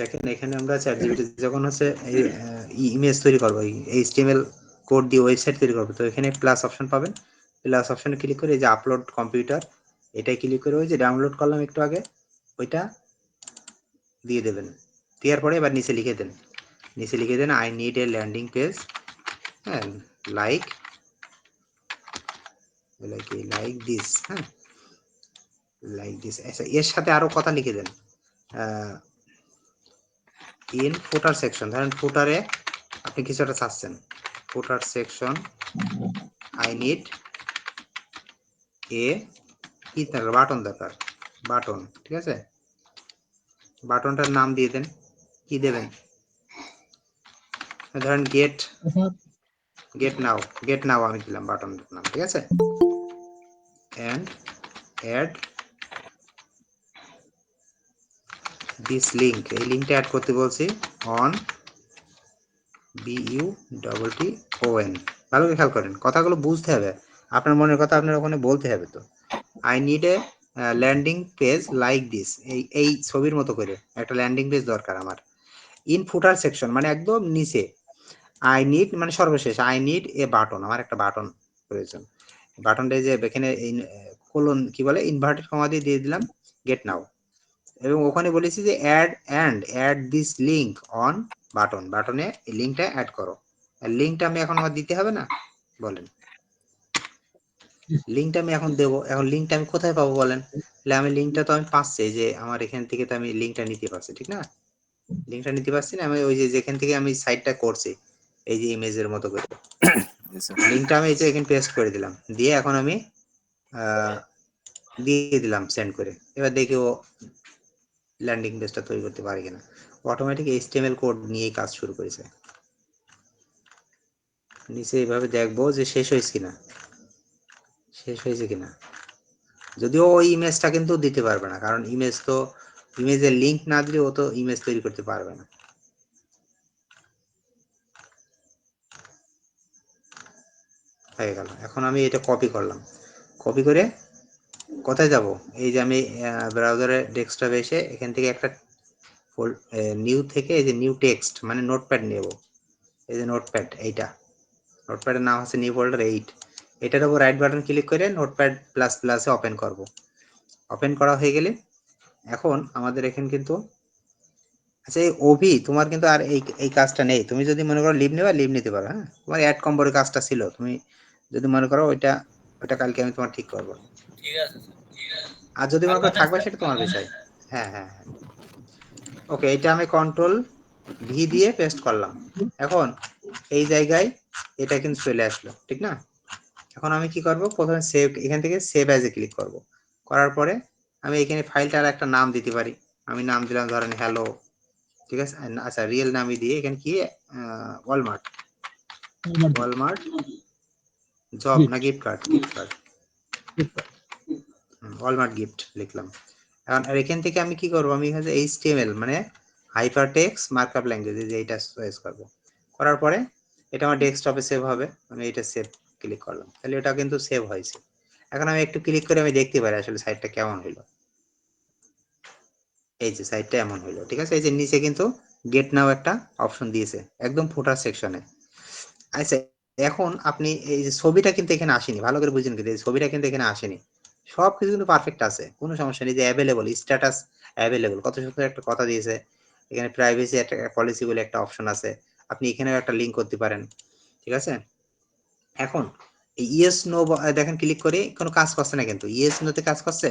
দেখেন, এখানে আমরা চ্যাট জিপিটি যখন হচ্ছে ইমেজ তৈরি করব এইচটিএমএল কোড দিয়ে ওয়েবসাইট তৈরি করব, তো এখানে প্লাস অপশন পাবেন। প্লাস অপশনে ক্লিক করে এই যে আপলোড কম্পিউটার এটাই ক্লিক করে ওই যে ডাউনলোড করলাম একটু আগে, ওইটা দিয়ে দেবেন। দেওয়ার পরে এবার নিচে লিখে দেন। নিচে লিখে দেন I need a landing page হ্যাঁ লাইক লাইক লাইক দিস হ্যাঁ? লাইক দিস আচ্ছা এর সাথে আরও কথা লিখে দেন। ইন ফুটার সেকশন ধরেন ফুটারে আপনি কিছু একটা চাচ্ছেন। Footer section I need a কি বাটন দরকার। বাটন ঠিক আছে? বাটনটার নাম দিয়ে দেন। কি দেবেন? ধরেন get get now get now আমি দিলাম বাটনটার নাম, ঠিক আছে? এন্ড অ্যাড দিস লিঙ্ক এই লিঙ্কটা অ্যাড করতে বলছি on B U double T O N ভালো করে খেয়াল করেন, কথাগুলো বুঝতে হবে। আপনার মনের কথা আপনার ওখানে বলতে হবে তো। I need a landing page like this এই এই ছবির মতো করে, একটা ল্যান্ডিং পেজ দরকার আমার। ইন ফুটার সেকশন মানে একদম নিচে। আই নিড মানে সর্বশেষ আই নিড এ বাটন আমার একটা বাটন প্রয়োজন। বাটনটা যে এখানে কোলন কি বলে ইনভার্টেড কমা দিয়ে দিয়ে দিলাম গেট নাও এবং ওখানে বলেছি যে add and add this link on button বাটনে এই লিঙ্কটা অ্যাড করো। আর লিঙ্কটা আমি এখন আমার দিতে হবে না? বলেন। লিঙ্কটা আমি এখন দেবো। এখন লিঙ্কটা আমি কোথায় পাবো বলেন? তাহলে আমি লিঙ্কটা তো আমি পাচ্ছি যে আমার এখান থেকে তো আমি লিঙ্কটা নিতে পারছি ঠিক না? লিঙ্কটা নিতে পারছি না আমি ওই যে যেখান থেকে আমি সাইটটা করছি এই যে ইমেজের মতো করে। লিঙ্কটা আমি এই যে এখানে পেস্ট করে দিলাম। দিয়ে এখন আমি দিয়ে দিলাম সেন্ড করে। এবার দেখি ও ল্যান্ডিং পেজটা তৈরি করতে পারে কিনা। অটোমেটিক এইচটিএমএল কোড নিয়েই কাজ শুরু করেছে। নিচে এইভাবে দেখব যে শেষ হয়েছে কিনা। শেষ হয়েছে কিনা। যদিও ওই ইমেজটা কিন্তু দিতে পারবে না, কারণ ইমেজ তো ইমেজের লিংক না দিলে ও তো ইমেজ তৈরি করতে পারবে না। হয়ে গেল। এখন আমি এটা কপি করলাম। কপি করে কোথায় যাব? এই যে আমি ব্রাউজারে ডেস্কটপে এসে এখান থেকে একটা নিউ থেকে এই যে নিউ টেক্সট মানে নোটপ্যাড নেব। এই যে নোটপ্যাড এইটা। নোটপ্যাডের নাম হচ্ছে নিউ ফোল্ডার এইট এটার উপর রাইট বাটন ক্লিক করে নোটপ্যাড প্লাস প্লাসে ওপেন করব। ওপেন করা হয়ে গেলে এখন আমাদের এখানে কিন্তু আচ্ছা এই ওভি তোমার কিন্তু আর এই এই কাজটা নেই। তুমি যদি মনে করো লিভ নেবা লিভ নিতে পারো হ্যাঁ? তোমার অ্যাড কম্বোর কাজটা ছিল। তুমি যদি মনে করো ওইটা ওইটা কালকে আমি তোমার ঠিক করব। ঠিক আছে আর যদি মনে করো থাকবে সেটা তোমার বিষয়। হ্যাঁ হ্যাঁ হ্যাঁ। ওকে এটা আমি কন্ট্রোল ভি দিয়ে পেস্ট করলাম। এখন এই জায়গায় এটা কিন্তু চলে আসলো ঠিক না? এখন আমি কি করব? প্রথমে সেভ এখান থেকে সেভ অ্যাজ এ ক্লিক করব। করার পরে আমি এখানে ফাইলটার একটা নাম দিতে পারি। আমি নাম দিলাম ধরেন হ্যালো ঠিক আছে? আচ্ছা রিয়েল নামই দিয়ে এখানে কি ওয়ালমার্ট ওয়ালমার্ট জব না gift card gift card Walmart gift লিখলাম। এখন আর এখান থেকে আমি কি করব? আমি হচ্ছে এইচটিএমএল মানে হাইপারটেক্সট মার্কআপ ল্যাঙ্গুয়েজ যে এটা চয়েস করব। করার পরে এটা আমার ডেস্কটপে সেভ হবে আমি এটা সেভ ক্লিক করলাম। তাহলে এটা কিন্তু সেভ হয়েছে। এখন আমি একটু ক্লিক করে আমি দেখতে পারি আসলে সাইটটা কেমন হইল। এই যে সাইটটা এমন হইল ঠিক আছে? এই যে নিচে কিন্তু গেট নাও একটা অপশন দিয়েছে একদম ফুটার সেকশনে আচ্ছা এখন আপনি এই যে ছবিটা কিন্তু এখানে আসেনি, ভালো করে বুঝেন কিন্তু ছবিটা কিন্তু এখানে আসেনি। সব কিছু কিন্তু পারফেক্ট আছে, কোনো সমস্যা নেই যে অ্যাভেলেবল স্ট্যাটাস অ্যাভেলেবল কত সুন্দর একটা কথা দিয়েছে। এখানে প্রাইভেসি একটা পলিসি বলে একটা অপশন আছে, আপনি এখানেও একটা লিঙ্ক করতে পারেন, ঠিক আছে? এখন ইয়েস নো দেখেন ক্লিক করে, কোনো কাজ করছে না কিন্তু ইয়েস নোতে কাজ করছে?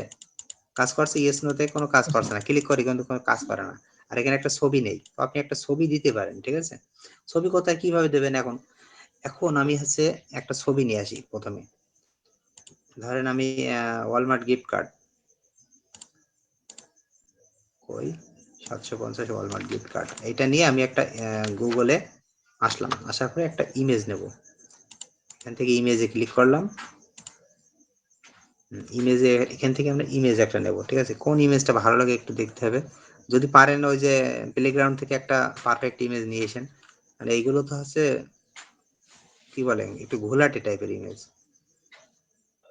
কাজ করছে ইয়েস নোতে কোনো কাজ করছে না ক্লিক করে কিন্তু কোনো কাজ করে না। আর এখানে একটা ছবি নেই, তো আপনি একটা ছবি দিতে পারেন, ঠিক আছে? ছবি কোথায় কীভাবে দেবেন এখন? এখন আমি হচ্ছে একটা ছবি নিয়ে আসি প্রথমে। ধরেন আমি ওয়ালমার্ট গিফট কার্ড ওই সাতশো পঞ্চাশ ওয়ালমার্ট গিফট কার্ড এটা নিয়ে আমি একটা গুগলে আসলাম। আসার পরে একটা ইমেজ নেব। এখান থেকে ইমেজে ক্লিক করলাম। ইমেজে এখান থেকে আমরা ইমেজ একটা নেব, ঠিক আছে? কোন ইমেজটা ভালো লাগে একটু দেখতে হবে। যদি পারেন ওই যে প্লেগ্রাউন্ড থেকে একটা পারফেক্ট ইমেজ নিয়ে এসেন। মানে এইগুলো তো হচ্ছে কি বলেন একটু ঘোলাটে টাইপের ইমেজ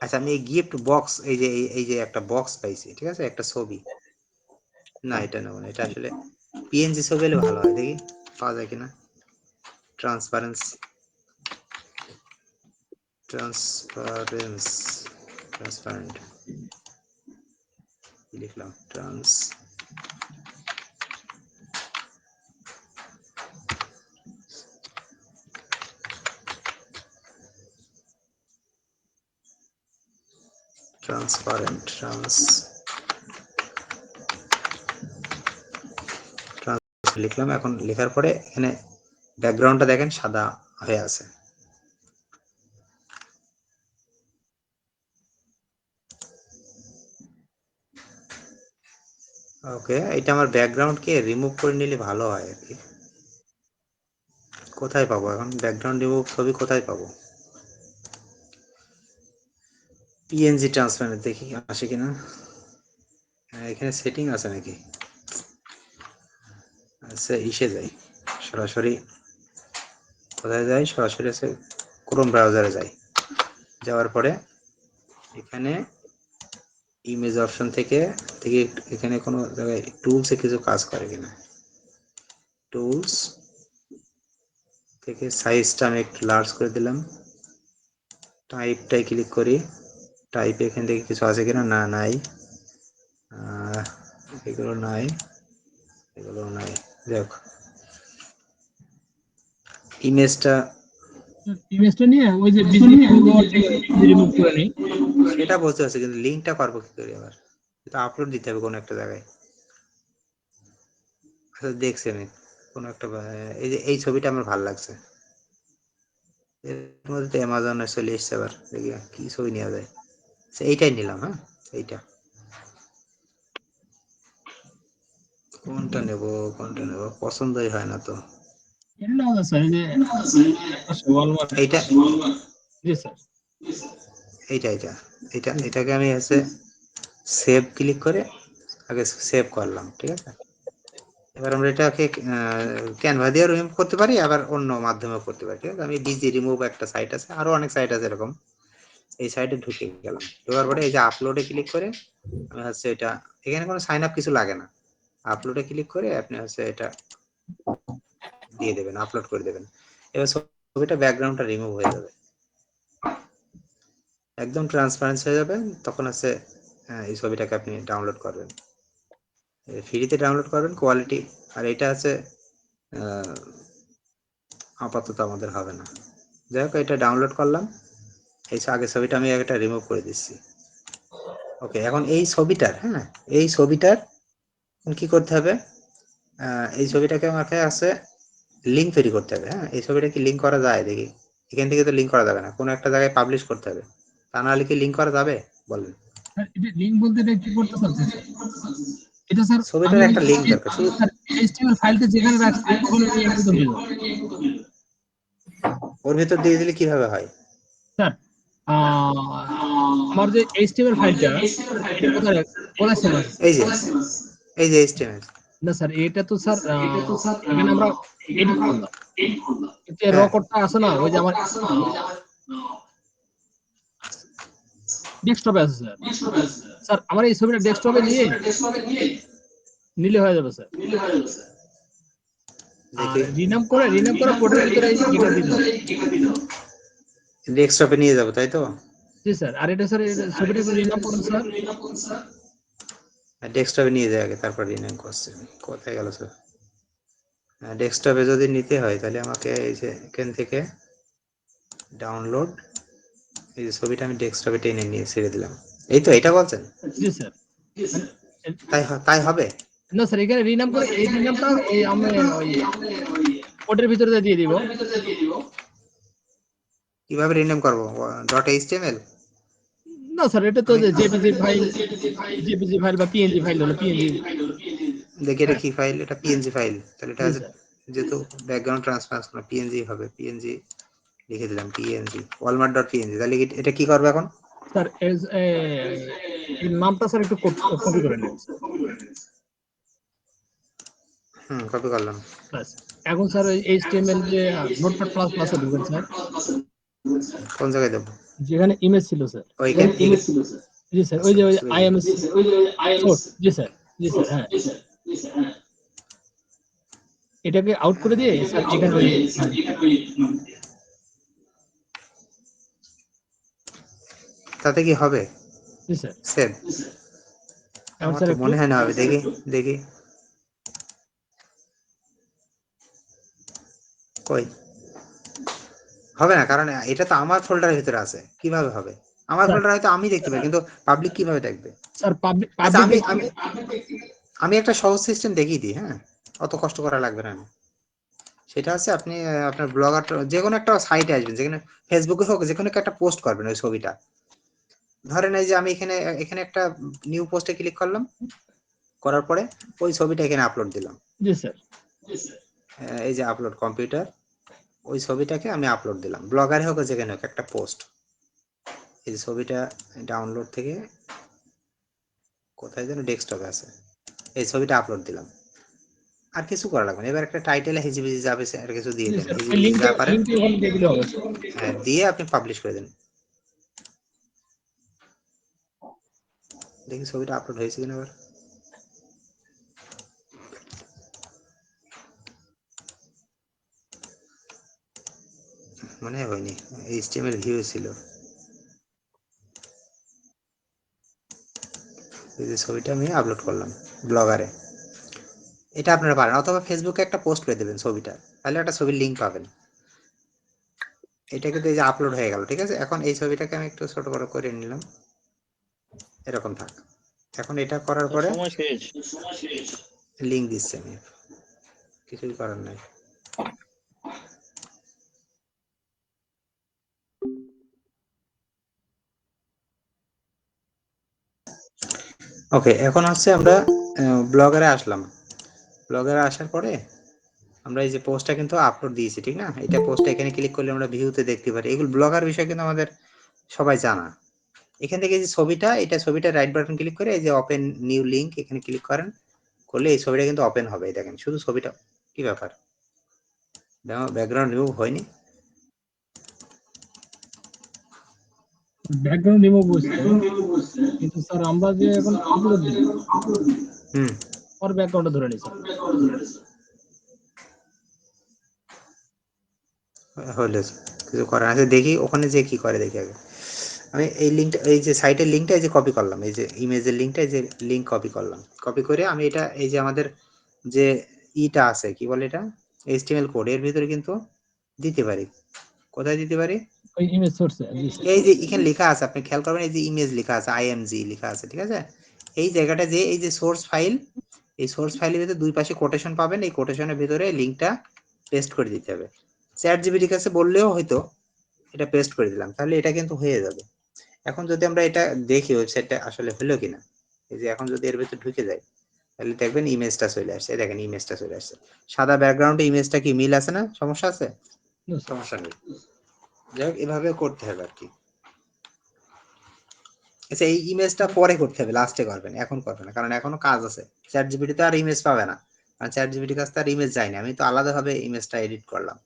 আচ্ছা আমি এই গিফট বক্স এই যে এই যে একটা বক্স পাইছি, ঠিক আছে? একটা ছবি। না, এটা নেব না, এটা আসলে পিএনজি ছবি হলে ভালো হয়, দেখি, পাওয়া যায় কিনা। ট্রান্সপারেন্স ট্রান্সপারেন্স ট্রান্সপারেন্ট লিখলাম? ট্রান্স ট্রান্সপারেন্ট ট্রান্স লিখলাম, এখন লেখার পরে এখানে ব্যাকগ্রাউন্ডটা দেখেন, সাদা হয়ে আছে। ওকে এটা আমার ব্যাকগ্রাউন্ডকে রিমুভ করে নিলে ভালো হয় আর কি। কোথায় পাবো এখন? ব্যাকগ্রাউন্ড রিমুভ ছবি কোথায় পাবো? পিএনজি ট্রান্সফার দেখি আসে কিনা। হ্যাঁ, এখানে সেটিং আছে নাকি? আচ্ছা ইসে যাই সরাসরি কোথায় যাই সরাসরি আছে ক্রোম ব্রাউজারে যাই যাওয়ার পরে এখানে ইমেজ অপশন থেকে থেকে এখানে কোনো জায়গায় টুলসে কিছু কাজ করে কিনা। টুলস থেকে সাইজটা আমি একটু লার্জ করে দিলাম। টাইপটাই ক্লিক করি। টাইপ এখান থেকে কিছু আছে কিনা? না নাই। আহ, এগুলো নাই। এগুলো নাই। দেখ ইমেজটা ইমেজটা নিয়ে ওই যে বিজি রিমুভ করে নেই। সেটা বুঝতে পারছি কিন্তু লিঙ্কটা পারব কি করে আবার? এটা আপলোড দিতে হবে কোনো একটা জায়গায়। আচ্ছা দেখছি আমি। কোনো একটা এই যে এই ছবিটা আমার ভালো লাগছে। এর মধ্যে তো অ্যামাজনে চলে এসছে আবার। দেখি কি ছবি নেওয়া যায়। এইটাই নিলাম হ্যাঁ? এইটা। কোনটা নেব কোনটা নেব? পছন্দই হয় না তো। এইটা? এইটা এইটা। এটা এটাকে আমি হচ্ছে সেভ ক্লিক করে আগে সেভ করলাম, ঠিক আছে? এবার আমরা এটাকে ক্যানভা দিয়ে রিমুভ করতে পারি, আবার অন্য মাধ্যমে করতে পারি, ঠিক আছে? আমি ডিজি রিমুভ একটা সাইট আছে, আরও অনেক সাইট আছে এরকম। এই সাইটে ঢুকে গেলাম। ঢোকার পরে এই যে আপলোডে ক্লিক করে আমি হচ্ছে এটা, এখানে কোনো সাইন আপ কিছু লাগে না। আপলোডে ক্লিক করে আপনি হচ্ছে এটা দিয়ে দেবেন আপলোড করে দেবেন। এবার ছবিটা ব্যাকগ্রাউন্ডটা রিমুভ হয়ে যাবে। একদম ট্রান্সপারেন্স হয়ে যাবে, তখন হচ্ছে এই ছবিটাকে আপনি ডাউনলোড করবেন। ফ্রিতে ডাউনলোড করবেন কোয়ালিটি আর এটা আছে আপাতত আমাদের হবে না। যাই হোক, এটা ডাউনলোড করলাম। এই যে আগের ছবিটা আমি একটা রিমুভ করে দিচ্ছি। ওকে এখন এই ছবিটার হ্যাঁ এই ছবিটার এখন কি করতে হবে? এই ছবিটাকে আমাকে আছে লিঙ্ক তৈরি করতে হবে হ্যাঁ এই ছবিটা কি লিঙ্ক করা যায় দেখি। এখান থেকে তো লিঙ্ক করা যাবে না কোনো একটা জায়গায় পাবলিশ করতে হবে। তা নাহলে কি লিঙ্ক করা যাবে? বলেন। স্যার, এটা লিংক বলতে এটা কি করতে স্যার? এটা স্যার ছবিটার একটা link দরকার, HTML ফাইলটা যেখানে রাখছি ওখানে নিয়ে একদম ওর ভিতর দিয়ে দিলে কীভাবে হয়? স্যার আমার যে HTML ফাইলটা কোথায় সেভ আছে এই যে এই যে HTML না স্যার এটা তো স্যার এখানে আমরা এডিট করলাম কিন্তু র। কোডটা আছে না? ওই যে আমার ডেস্কটপে আছে স্যার। স্যার আমার এই ছবিটা ডেস্কটপে নিয়ে নিলে হয়ে যাবে স্যার। রিনাম করে রিনাম করে কোডের ভিতরে এই দিতে হবে। ডেস্কটপে নিয়ে যাব তাই তো? জি স্যার আর এটা স্যার ছবিটা রিনাম করুন স্যার ডেস্কটপে নিয়ে যায় আগে তারপর রিনেম করছে কোথায় গেল স্যার? ডেস্কটপে যদি নিতে হয় তাহলে আমাকে এই যে এখান থেকে ডাউনলোড এই যে ছবিটা আমি ডেস্কটপে টেনে নিয়ে ছেড়ে দিলাম। এই তো এটা বলছেন? জি স্যার। তাই তাই হবে? না স্যার এখানে রিনাম করে এই রিনামটা এই আমি ওই কোডের ভিতরে দিয়ে দিব। কীভাবে রিনেম করব? ডট এইচটিএমএল না স্যার এটা তো জেপিজি ফাইল জেপিজি ফাইল বা পিএনজি ফাইল হলো পিএনজি দেখি এটা কি ফাইল এটা পিএনজি ফাইল তাহলে এটা যেহেতু ব্যাকগ্রাউন্ড ট্রান্সফার না পিএনজি হবে পিএনজি লিখে দিলাম পিএনজি ওয়ালমার্ট ডট পিএনজি তাহলে এটা কি করবে এখন? স্যার এর নামটা স্যার একটু কপি করে নেন। হুম কপি করলাম। এখন স্যার এইচটিএমএল যে নোটপ্যাড প্লাস প্লাসে ঢুকেন স্যার কোন জায়গায় দেবো যেখানে ইমেজ ছিল স্যার ওইখানে ইমেজ ছিল স্যার জি স্যার ওই যে ওই আইএমএস জি স্যার জি স্যার হ্যাঁ। এটাকে আউট করে দিয়ে স্যার এখানে ওই তাতে কি হবে? জি স্যার সেভ এখন আমার স্যার তো মনে হয় না হবে। দেখি দেখি। কই? হবে না কারণ এটা তো আমার ফোল্ডারের ভিতরে আছে। কীভাবে হবে? আমার। ফোল্ডার হয়তো আমি দেখতে পাই কিন্তু পাবলিক কীভাবে দেখবে? স্যার পাবলিক আচ্ছা আমি আমি আমি একটা সহজ সিস্টেম দেখিয়ে দিই হ্যাঁ? অত কষ্ট করা লাগবে না সেটা হচ্ছে আপনি আপনার ব্লগার যে কোনো একটা সাইটে আসবেন যেখানে ফেসবুকে হোক যে কোনো একটা পোস্ট করবেন ওই ছবিটা। ধরেন এই যে আমি এখানে এখানে একটা নিউ পোস্টে ক্লিক করলাম করার পরে ওই ছবিটা এখানে আপলোড দিলাম। জি স্যার এই যে আপলোড কম্পিউটার ওই ছবিটাকে আমি আপলোড দিলাম। ব্লগারে হোক যেখানে হোক একটা পোস্ট এই ছবিটা ডাউনলোড থেকে কোথায় যেন ডেস্কটপে আছে। এই ছবিটা আপলোড দিলাম। আর কিছু করা লাগবে না। এবার একটা টাইটেলে হিজিবিজি যাবে আর কিছু দিয়ে দেন। হিজিবিজি যা পারেন। হ্যাঁ, দিয়ে আপনি পাবলিশ করে দেন। দেখি ছবিটা আপলোড হয়েছে কিনা এবার। মনে হয় হয়নি এইচটিএমএল ভিউ ছিল। এই যে ছবিটা আমি আপলোড করলাম ব্লগারে এটা আপনারা পারেন অথবা ফেসবুকে একটা পোস্ট করে দেবেন ছবিটা তাহলে একটা ছবির লিঙ্ক পাবেন। এটা কিন্তু এই যে আপলোড হয়ে গেল ঠিক আছে? এখন এই ছবিটাকে আমি একটু ছোট বড় করে নিলাম। এরকম থাক। এখন এটা করার পরে লিঙ্ক দিচ্ছি আমি। কিছুই করার নাই। ওকে এখন হচ্ছে আমরা ব্লগারে আসলাম। ব্লগারে আসার পরে আমরা এই যে পোস্টটা কিন্তু আপলোড দিয়েছি, ঠিক না? এটা পোস্টটা এখানে ক্লিক করলে আমরা ভিউতে দেখতে পারি। এগুলো ব্লগার বিষয় কিন্তু আমাদের সবাই জানা। এখান থেকে যে ছবিটা, এটা ছবিটা রাইট বাটন ক্লিক করে এই যে ওপেন নিউ লিংক এখানে ক্লিক করেন। করলে এই ছবিটা কিন্তু ওপেন হবে দেখেন। শুধু ছবিটা, কি ব্যাপার? ব্যাকগ্রাউন্ড রিমুভ হয়নি। ব্যাকগ্রাউন্ড রিমুভ হচ্ছে কিন্তু স্যার আমরা যে এখন আপলোড দিই হুম। ওর ব্যাকগ্রাউন্ডটা ধরে নিই স্যার। হলো কিছু করার আছে দেখি ওখানে যে কি করে দেখি আগে। আমি এই লিঙ্কটা এই যে সাইটের লিঙ্কটা এই যে কপি করলাম। এই যে ইমেজের লিঙ্কটা এই যে লিঙ্ক কপি করলাম। কপি করে আমি এটা এই যে আমাদের যে ইটা আছে কি বলে এটা? এইচটিএমএল কোড এর ভিতরে কিন্তু দিতে পারি। কোথায় দিতে পারি? ওই ইমেজ সোর্সে এই যে এখানে লেখা আছে আপনি খেয়াল করবেন এই যে ইমেজ লেখা আছে আইএমজি লেখা আছে ঠিক আছে? এই জায়গাটা যে এই যে সোর্স ফাইল এই সোর্স ফাইলের ভিতরে দুই পাশে কোটেশন পাবেন এই কোটেশনের ভিতরে লিঙ্কটা পেস্ট করে দিতে হবে। চ্যাট জিবিটির কাছে বললেও হয়তো এটা পেস্ট করে দিলাম তাহলে এটা কিন্তু হয়ে যাবে। এখন যদি আমরা এটা দেখি ওয়েবসাইটটা আসলে হলো কিনা? এই যে এখন যদি এর ভিতরে ঢুকে যায় তাহলে দেখবেন ইমেজটা চলে আসছে দেখেন ইমেজটা চলে আসছে। সাদা ব্যাকগ্রাউন্ডে ইমেজটা কি মিল আছে না? সমস্যা আছে. সমস্যা নেই। যাই হোক এভাবে করতে হবে আর কি। আচ্ছা এই ইমেজটা পরে করতে হবে লাস্টে করবেন, এখন করবেন না, কারণ এখনও কাজ আছে। চ্যাট জিবিটি তো আর ইমেজ পাবে না, কারণ চ্যাট জিবিটির কাছে আর ইমেজ যায়নি। আমি তো আলাদাভাবে ইমেজটা এডিট করলাম।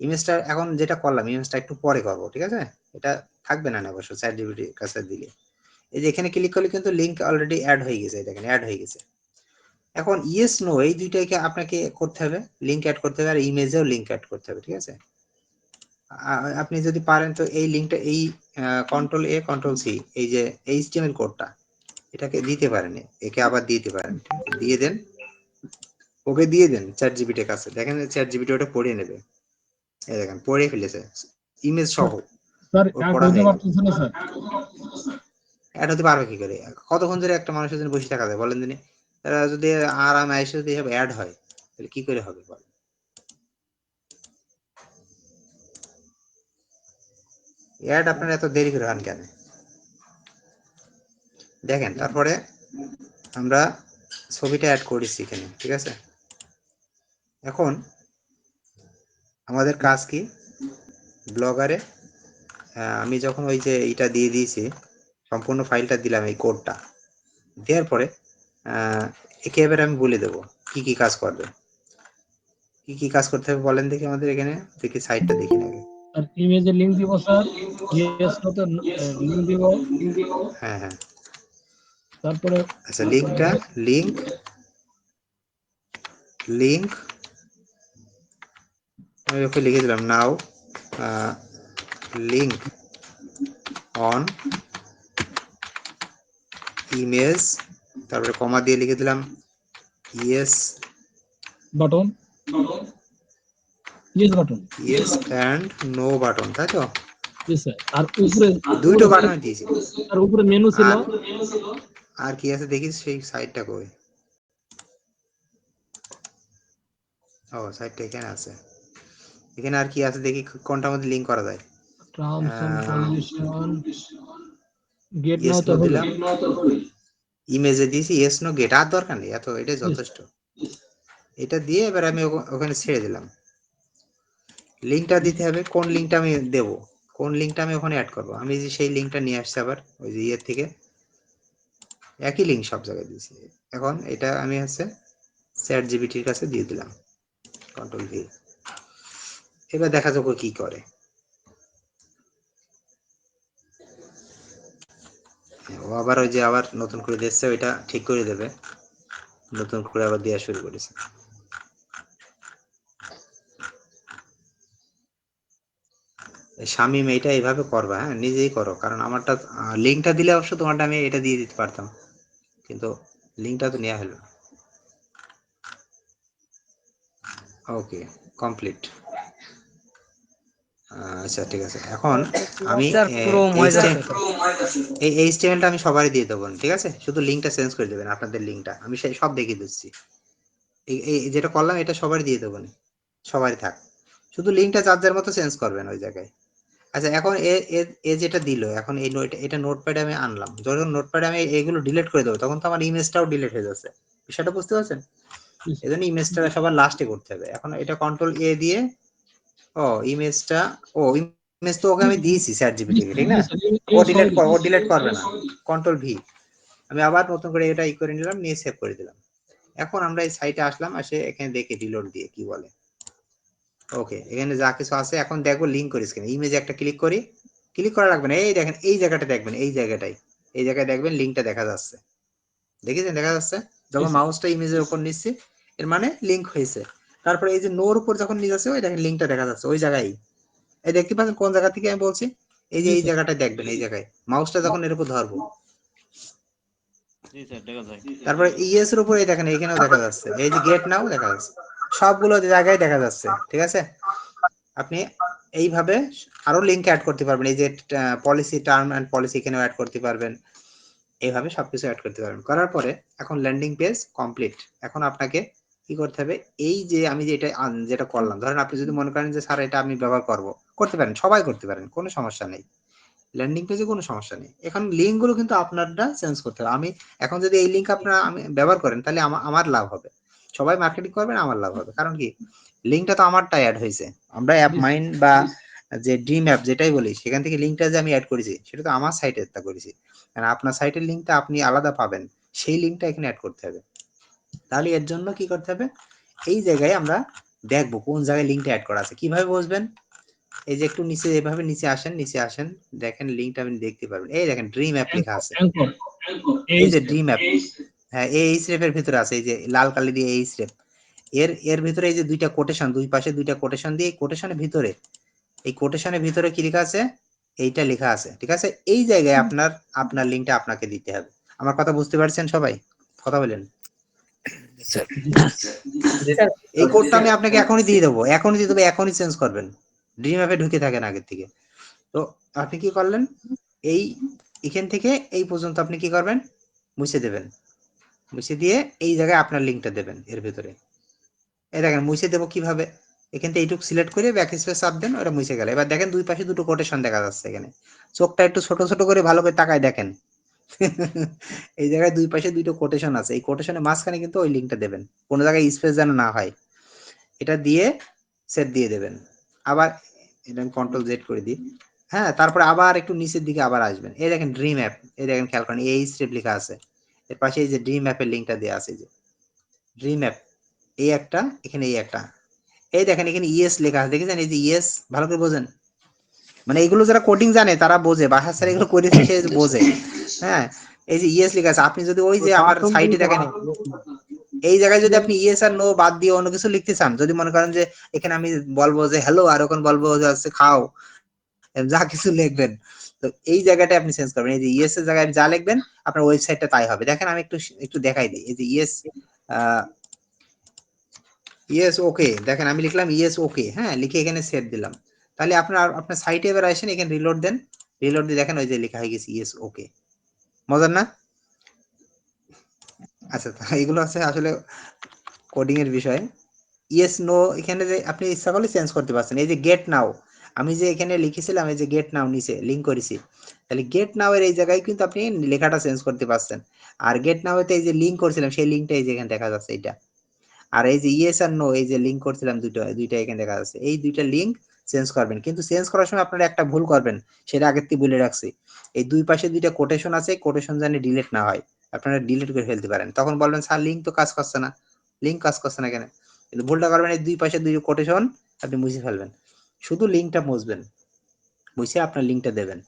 ইমেজটা এখন যেটা করলাম ইমেজটা একটু পরে করব, ঠিক আছে? এটা থাকবে না অবশ্য চ্যাট জিবিটির কাছে দিলে। এই যে এখানে ক্লিক করলে কিন্তু লিঙ্ক অলরেডি অ্যাড হয়ে গেছে দেখেন অ্যাড হয়ে গেছে। এখন ইয়েস নো এই দুইটাকে আপনাকে করতে হবে লিঙ্ক অ্যাড করতে হবে আর ইমেজেও লিঙ্ক অ্যাড করতে হবে ঠিক আছে? আপনি যদি পারেন তো এই লিঙ্কটা এই কন্ট্রোল এ কন্ট্রোল সি এই যে এইচটিএমএল কোডটা এটাকে দিতে পারেন একে আবার দিতে পারেন দিয়ে দেন ওকে দিয়ে দেন চ্যাট জিবিটির কাছে দেখেন চ্যাট জিবিটি ওটা পড়ে নেবে এই দেখেন পড়ে ফেলেছে ইমেজ সহ অ্যাড হতে পারবে কি করে? কতক্ষণ ধরে একটা মানুষের জন্য বসে থাকা যায় বলেন দিনে। তারা যদি আরাম আইসে যদি এসব অ্যাড হয়, তাহলে কি করে হবে বল? অ্যাড আপনারা এত দেরি করে হন কেন? দেখেন, তারপরে আমরা ছবিটা অ্যাড করেছি এখানে, ঠিক আছে? এখন আমাদের কাজ কি? ব্লগারে আমি যখন ওই যে এইটা দিয়ে দিয়েছি, সম্পূর্ণ ফাইলটা দিলাম এই কোডটা দেওয়ার পরে একে এবার আমি বলে দেবো কি কি কাজ করবে। কি কি কাজ করতে হবে বলেন দেখি আমাদের এখানে দেখি সাইটটা দেখি না আগে। আর ইমেজের লিংক দিব স্যার ইয়েস মতো লিংক দিব। হ্যাঁ হ্যাঁ। তারপরে আচ্ছা লিঙ্কটা লিঙ্ক লিঙ্ক আমি ওকে লিখে দিলাম নাও লিঙ্ক অন ইমেজ তারপরে কমা দিয়ে লিখে দিলাম yes button yes button yes and no button তাই তো? আর উপরে দুইটো বাটন দিয়েছি। আর উপরে মেনু ছিল। আর- আর কি আছে দেখিস? সেই সাইডটা কই? ও সাইডটা এখানে আছে। এখানে আর কি আছে দেখি? কোনটার মধ্যে লিংক করা যায়? Terms and condition get now তো দিলাম। ইমেজে দিয়েছি ইয়েস নো গেট আর দরকার নেই এত এটাই যথেষ্ট। এটা দিয়ে এবার আমি ওখ- ওখানে ছেড়ে দিলাম। লিঙ্কটা দিতে হবে কোন লিঙ্কটা আমি দেব? কোন লিঙ্কটা আমি ওখানে অ্যাড করব? আমি যে সেই লিঙ্কটা নিয়ে আসছি আবার ওই যে ইয়ের থেকে। একই লিঙ্ক সব জায়গায় দিয়েছি। এখন এটা আমি হচ্ছে চ্যাট জিবিটির কাছে দিয়ে দিলাম। কন্ট্রোল ভি এবার দেখা যাক কি করে। আবার ওই যে আবার নতুন করে দিচ্ছে ওইটা ঠিক করে দেবে। নতুন করে আবার দেওয়া শুরু করেছে। শামিম এইটা এইভাবে করবা হ্যাঁ? নিজেই করো, কারণ আমারটা লিঙ্কটা দিলে অবশ্য তোমারটা আমি এটা দিয়ে দিতে পারতাম। কিন্তু লিঙ্কটা তো নেওয়া হলো। ওকে কমপ্লিট আচ্ছা ঠিক আছে। এখন আমি। এই এই স্টেমেলটা আমি সবারই দিয়ে দেবো ঠিক আছে? শুধু লিঙ্কটা চেঞ্জ করে দেবেন আপনাদের লিঙ্কটা আমি সেই সব দেখিয়ে দিচ্ছি। এই যেটা করলাম এটা সবারই দিয়ে দেবো সবারই থাক। শুধু লিঙ্কটা যার যার মতো চেঞ্জ করবেন ওই জায়গায়। আচ্ছা এখন এ এ- যেটা দিল এখন এই এটা নোটপ্যাডে আমি আনলাম। যখন নোটপ্যাডে আমি এগুলো ডিলিট করে দেবো তখন তো আমার ইমেজটাও ডিলিট হয়ে যাচ্ছে। বিষয়টা বুঝতে পারছেন? এই জন্য ইমেজটা সবার লাস্টে করতে হবে। এখন এটা কন্ট্রোল এ দিয়ে ও ইমেজটা ও ইমেজ তো ওকে আমি দিয়েছি স্যার জিপিটি ঠিক না? ও ডিলিট কর ও ডিলিট করবে না। কন্ট্রোল ভি আমি আবার নতুন করে এটা ই করে নিলাম নিয়ে সেভ করে দিলাম। এখন আমরা এই সাইটে আসলাম আসে এখানে দেখি রিলোড দিয়ে কি বলে। ওকে এখানে যা কিছু আছে এখন দেখব লিঙ্ক করি স্ক্রিনে ইমেজে একটা ক্লিক করি ক্লিক করা লাগবে না। এই দেখেন এই জায়গাটা দেখবেন এই জায়গাটাই। এই জায়গায় দেখবেন লিঙ্কটা দেখা যাচ্ছে। দেখেছেন? দেখা যাচ্ছে? যখন মাউসটা ইমেজের উপর নিচ্ছি এর মানে লিঙ্ক হয়েছে। তারপরে এই যে নোর উপর যখন নিয়ে যাচ্ছে ওই দেখেন লিঙ্কটা দেখা যাচ্ছে ওই জায়গায়। এই দেখতে পাচ্ছেন কোন জায়গা থেকে আমি বলছি? এই যে এই। জায়গাটা দেখবেন এই জায়গায়। মাউসটা যখন এর উপর ধরবো। তারপরে ইএস এর উপরে দেখেন এখানেও দেখা যাচ্ছে। এই যে গেট নাও দেখা যাচ্ছে। সবগুলো জায়গায় দেখা যাচ্ছে ঠিক আছে? আপনি এইভাবে আরও লিঙ্ক অ্যাড করতে পারবেন। এই যে পলিসি টার্ম এন্ড পলিসি এখানেও অ্যাড করতে পারবেন। এইভাবে সবকিছু অ্যাড করতে পারবেন। করার পরে এখন ল্যান্ডিং পেজ কমপ্লিট এখন আপনাকে কি করতে হবে? এই যে আমি যে এটা যেটা করলাম ধরেন আপনি যদি মনে করেন যে স্যার এটা আমি ব্যবহার করব। করতে পারেন সবাই করতে পারেন কোনো সমস্যা নেই। ল্যান্ডিং পেজে কোনো সমস্যা নেই। এখন লিঙ্কগুলো কিন্তু আপনারটা চেঞ্জ করতে হবে। আমি এখন যদি এই লিঙ্ক আপনারা আমি ব্যবহার করেন তাহলে আমা- আমার লাভ হবে। সবাই মার্কেটিং করবেন আমার লাভ হবে। কারণ কি? লিঙ্কটা তো আমারটা অ্যাড হয়েছে। আমরা অ্যাপ. মাইন্ড বা যে ড্রিম অ্যাপ যেটাই বলি সেখান থেকে লিঙ্কটা যে আমি অ্যাড করেছি সেটা তো আমার সাইটে করেছি। কারণ আপনার সাইটের লিঙ্কটা আপনি আলাদা পাবেন। সেই লিঙ্কটা এখানে অ্যাড করতে হবে। তাহলে এর জন্য কি করতে হবে? এই জায়গায় আমরা দেখব কোন জায়গায় লিঙ্কটা অ্যাড করা আছে। কীভাবে বুঝবেন এই যে একটু নিচে এভাবে নিচে আসেন নিচে আসেন দেখেন লিঙ্কটা আপনি দেখতে পারবেন। এই দেখেন ড্রিম অ্যাপ লেখা আছে। এই যে ড্রিম অ্যাপ হ্যাঁ এই স্রেপের ভিতরে আছে এই যে লাল কালি দিয়ে এই স্রেপ এর এর ভিতরে এই যে দুইটা কোটেশন দুই পাশে দুইটা কোটেশন দিয়ে কোটেশনের ভিতরে এই কোটেশনের ভিতরে কি লেখা আছে? এইটা লেখা আছে ঠিক আছে? এই জায়গায় আপনার আপনার লিঙ্কটা আপনাকে দিতে হবে। আমার কথা বুঝতে পারছেন সবাই? কথা বলেন। এই কোডটা আমি আপনাকে এখনই দিয়ে দেবো, এখনই দিয়ে দেবো, এখনই চেঞ্জ করবেন। ড্রিম অ্যাপে ঢুকে থাকেন আগের থেকে। তো আপনি কি করলেন? এই, এখান থেকে এই পর্যন্ত আপনি কি করবেন? মুছে দেবেন। মুছে দিয়ে এই জায়গায় আপনার লিঙ্কটা দেবেন এর ভিতরে। এই দেখেন, মুছে দেবো কীভাবে? এখান থেকে এইটুকু সিলেক্ট করে ব্যাক স্পেস চাপ দেন, ওটা মুছে গেল। এবার দেখেন দুই পাশে দুটো কোটেশন দেখা যাচ্ছে এখানে। চোখটা একটু ছোট ছোট করে ভালো করে তাকায় দেখেন। এই জায়গায় দুই পাশে দুটো কোটেশন আছে। এই কোটেশনের মাঝখানে কিন্তু ওই লিঙ্কটা দেবেন। কোনো জায়গায় স্পেস যেন না হয়। এটা দিয়ে সেট দিয়ে দেবেন। আবার এটা আমি কন্ট্রোল জেড করে দিই। হ্যাঁ তারপরে আবার একটু নিচের দিকে আবার আসবেন। এই দেখেন ড্রিম অ্যাপ এই দেখেন খেয়াল করেন, এই স্টেপ লেখা আছে। এর পাশে এই যে ড্রিম অ্যাপের লিঙ্কটা দেওয়া আছে যে। ড্রিম অ্যাপ এই একটা, এখানে এই একটা। এই দেখেন, এখানে ইএস লেখা আছে। দেখেছেন? এই যে ইএস ভালো করে বোঝেন। মানে এগুলো যারা কোডিং জানে, তারা বোঝে। বাসা স্যার এগুলো করেছে সে বোঝে। হ্যাঁ এই যে ইএস লেখা আছে আপনি যদি ওই যে আমার সাইটে দেখেন এই জায়গায় যদি আপনি ইয়েস আর নো বাদ দিয়ে অন্য কিছু লিখতে চান যদি মনে করেন যে এখানে আমি বলব যে হ্যালো আর ওখানে বলব যে হচ্ছে খাও যা কিছু লিখবেন তো এই জায়গাটা আপনি চেঞ্জ করবেন। এই যে ইয়েস এর জায়গায় যা লিখবেন আপনার ওয়েবসাইটটা তাই হবে। দেখেন আমি একটু একটু দেখাই দিই। এই যে ইয়েস ইয়েস ওকে দেখেন আমি লিখলাম ইয়েস ওকে হ্যাঁ লিখে এখানে সেভ দিলাম। তাহলে আপনার আপনার সাইটে এবার আসেন এখানে রিলোড দেন। রিলোড দিয়ে দেখেন ওই যে লেখা হয়ে গেছে ইয়েস ওকে মজার না? আচ্ছা এগুলো আছে আসলে কোডিং এর বিষয়। ইয়েস নো এখানে যে আপনি ইচ্ছা করলে চেঞ্জ করতে পারছেন। এই যে গেট নাও আমি যে এখানে লিখেছিলাম, এই যে গেট নাও নিচে লিঙ্ক করেছি, তাহলে গেট নাও এর এই জায়গায় কিন্তু আপনি লেখাটা চেঞ্জ করতে পারছেন। আর গেট নাও এতে এই যে লিঙ্ক করছিলাম, সেই লিঙ্কটা এই যে এখানে দেখা যাচ্ছে এটা আর এই যে ইয়েস আর নো এই যে লিঙ্ক করছিলাম দুটো দুইটা এখানে দেখা যাচ্ছে। এই দুইটা লিংক চেঞ্জ করবেন। কিন্তু চেঞ্জ করার সময় আপনারা একটা ভুল করবেন সেটা আগের থেকে বলে রাখছি। এই দুই পাশে দুইটা কোটেশন আছে কোটেশন জানি ডিলিট না হয় আপনারা ডিলিট করে ফেলতে পারেন। তখন বলবেন স্যার লিংক তো কাজ করছে না। লিংক কাজ করছে না কেন? কিন্তু ভুলটা করবেন এই দুই পাশে দুই কোটেশন আপনি মুছে ফেলবেন। শুধু লিংকটা মুছবেন মুছে আপনার লিংকটা দেবেন।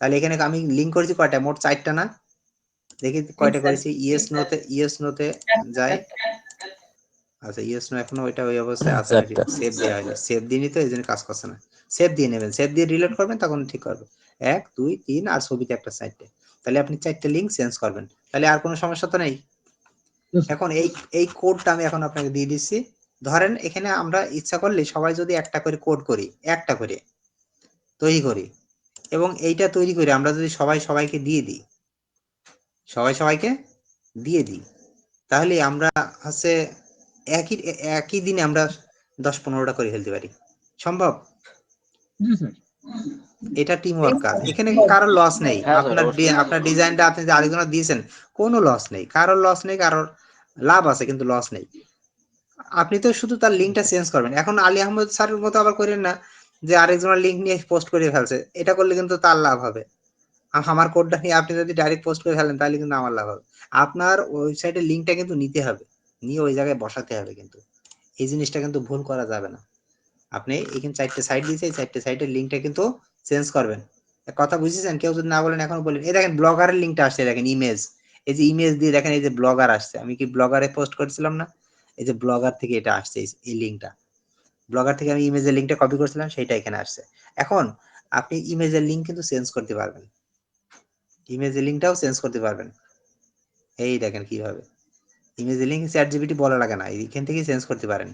তাহলে এখানে আমি লিংক করেছি কয়টা? মোট চারটা না? দেখি কয়টা করেছি? ইয়েস নোতে ইয়েস নোতে যায়। আচ্ছা ইয়েস নো এখনও ওইটা ওই অবস্থায় আছে। সেভ দেওয়া হয়নি। সেভ দিনই তো এই জন্য কাজ করছে না। সেভ দিয়ে নেবেন সেভ দিয়ে রিলোড করবেন তখন ঠিক করবে। এক দুই তিন আর ছবিতে একটা সাইডে তাহলে আপনি চারটে লিংক চেঞ্জ করবেন। তাহলে আর কোনো সমস্যা তো নেই? এখন এই এই কোডটা আমি এখন আপনাকে দিয়ে দিচ্ছি। ধরেন এখানে আমরা ইচ্ছা করলে সবাই যদি একটা করে কোড করি একটা করে তৈরি করি এবং এইটা তৈরি করে আমরা যদি সবাই সবাইকে দিয়ে দিই সবাই সবাইকে দিয়ে দিই তাহলে আমরা হচ্ছে একই একই দিনে আমরা দশ পনেরোটা করে ফেলতে পারি। সম্ভব? এটা টিম ওয়ার্ক কাজ এখানে কারোর লস নেই। হ্যাঁ, আপনার আপনার ডিজাইনটা আপনি যে আরেকজনের দিয়েছেন কোনো লস নেই। কারোর লস নেই কারোর লাভ আছে কিন্তু লস নেই। আপনি তো শুধু তার লিঙ্কটা চেঞ্জ করবেন। এখন আলী আহমদ স্যারের মতো আবার করেন না যে আরেকজনের লিঙ্ক নিয়ে পোস্ট করে ফেলছে। এটা করলে কিন্তু তার লাভ হবে। আমার কোডটা নিয়ে আপনি যদি ডাইরেক্ট পোস্ট করে ফেলেন তাহলে কিন্তু আমার লাভ হবে। আপনার ওয়েবসাইটের লিঙ্কটা কিন্তু নিতে হবে। নিয়ে ওই জায়গায় বসাতে হবে কিন্তু। এই জিনিসটা কিন্তু ভুল করা যাবে না। আপনি এখানে চারটে সাইড দিয়েছে, এই চারটে সাইটের লিঙ্কটা কিন্তু চেঞ্জ করবেন। কথা বুঝেছেন? কেউ যদি না বলেন, এখন বলেন এই দেখেন ব্লগারের লিঙ্কটা আসছে, দেখেন ইমেজ এই যে ইমেজ দিয়ে দেখেন, এই যে ব্লগার আসছে। আমি কি ব্লগারে পোস্ট করেছিলাম না? এই যে ব্লগার থেকে এটা আসছে, এই লিঙ্কটা ব্লগার থেকে আমি ইমেজের লিঙ্কটা কপি করেছিলাম সেটা এখানে আসছে। এখন আপনি ইমেজের লিঙ্ক কিন্তু চেঞ্জ করতে পারবেন। ইমেজের লিঙ্কটাও চেঞ্জ করতে পারবেন। এই দেখেন কীভাবে। ইমেজের লিঙ্ক চ্যাট জিপিটি বলা লাগে না, এইখান থেকেই চেঞ্জ করতে পারেন।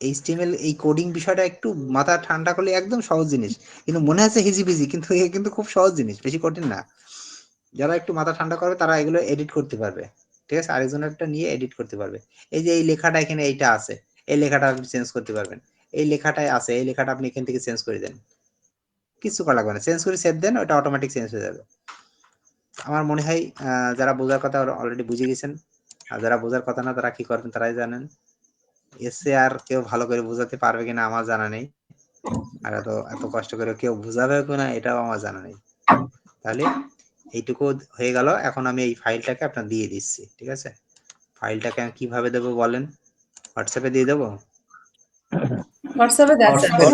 এইচটিএমএল এই কোডিং বিষয়টা একটু মাথা ঠান্ডা করলে একদম সহজ জিনিস, কিন্তু মনে হচ্ছে হিজিবিজি, কিন্তু এ কিন্তু খুব সহজ জিনিস, বেশি কঠিন না। যারা একটু মাথা ঠান্ডা করবে তারা এগুলো এডিট করতে পারবে। ঠিক আছে? আরেকজনেরটা নিয়ে এডিট করতে পারবে। এই যে এই লেখাটা এখানে এইটা আছে, এই লেখাটা আপনি চেঞ্জ করতে পারবেন। এই লেখাটাই আছে, এই লেখাটা আপনি এখান থেকে চেঞ্জ করে দেন। কিছু করা লাগবে না চেঞ্জ করে সেভ দেন, ওটা অটোমেটিক চেঞ্জ হয়ে যাবে। আমার মনে হয় যারা বোঝার কথা অলরেডি বুঝে গেছেন। আর যারা বোঝার কথা না তারা কি করবেন? তারাই জানেন। এসে আর কেউ ভালো করে বোঝাতে পারবে কিনা আমার জানা নেই। আর এত এত কষ্ট করে কেউ বুঝাবে কিনা এটাও আমার জানা নেই। তাহলে এইটুকু হয়ে গেল। এখন আমি এই ফাইলটাকে আপনার দিয়ে দিচ্ছি ঠিক আছে? ফাইলটাকে আমি কীভাবে দেবো বলেন? হোয়াটসঅ্যাপে দিয়ে দেবো? হোয়াটসঅ্যাপে দেন। স্যার